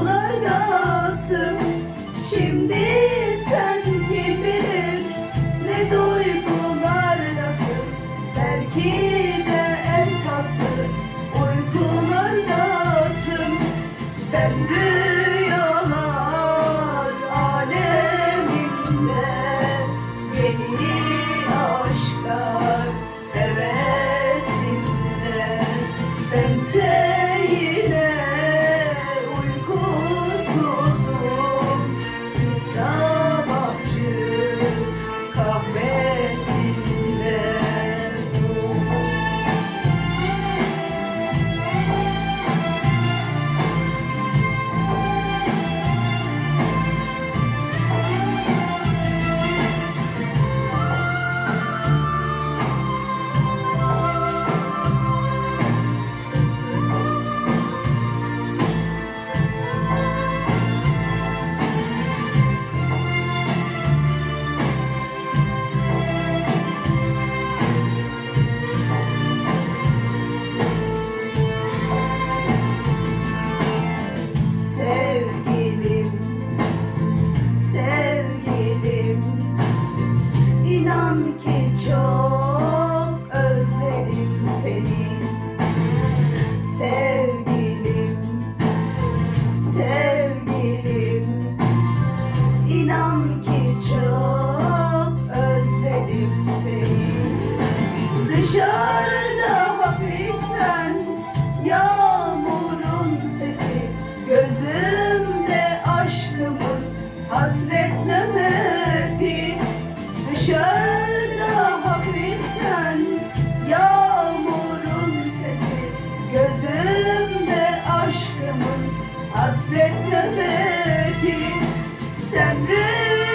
dolarlasın Şimdi sen kimin ne duygulardasın Belki de en tatlı uykulardasın Sen Dışarıda hafiften yağmurun sesi Gözümde aşkımın hasret nöbeti. Dışarıda hafiften yağmurun sesi Gözümde aşkımın hasret nöbeti. Sen rüyamda